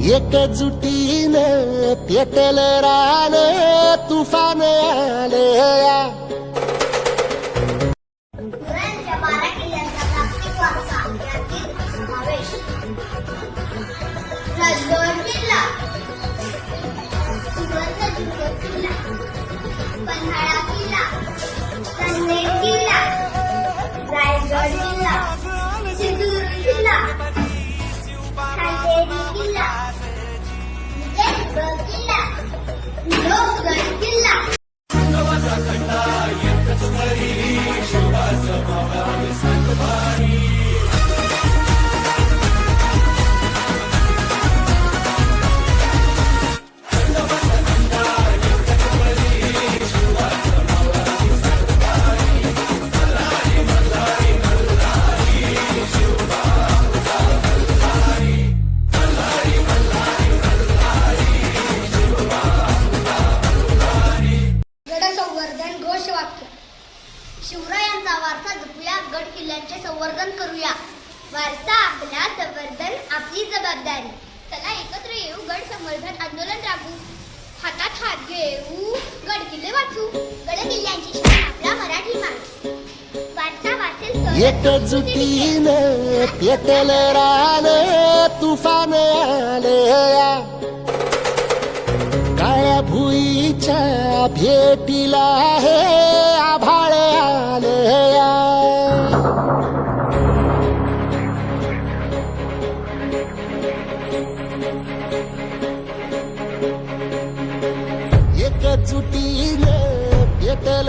एकजुटीने पेटल रान तुफान आले या. समावेश. वारसा आपला संवर्धन आपली जबाबदारी. चला एकत्र येऊ गड संवर्धन आंदोलन राबू हातात हात घेऊ गड किल्ले वाचू. गड किल्ल्यांची शान आपला मराठी मान. वारसा वाचेल तर एकजुटीने पेटल रान तुफान आले काळ्या भुईच्या भेटीला हे एकजुटीने पेटल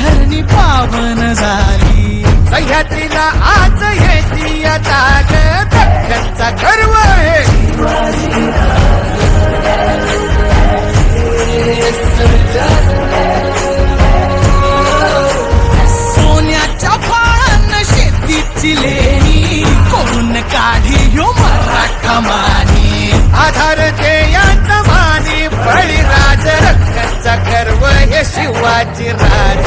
धरणी पावन झाली. सह्याद्रीला आज येते या दख्खनचा गर्व आहे. सोन्याच्या फाळान शेतीची लेणी. कोण काढी ह्यो मराठा मानी. आधार बळीराज आमचा गर्व हे शिवाजी राज.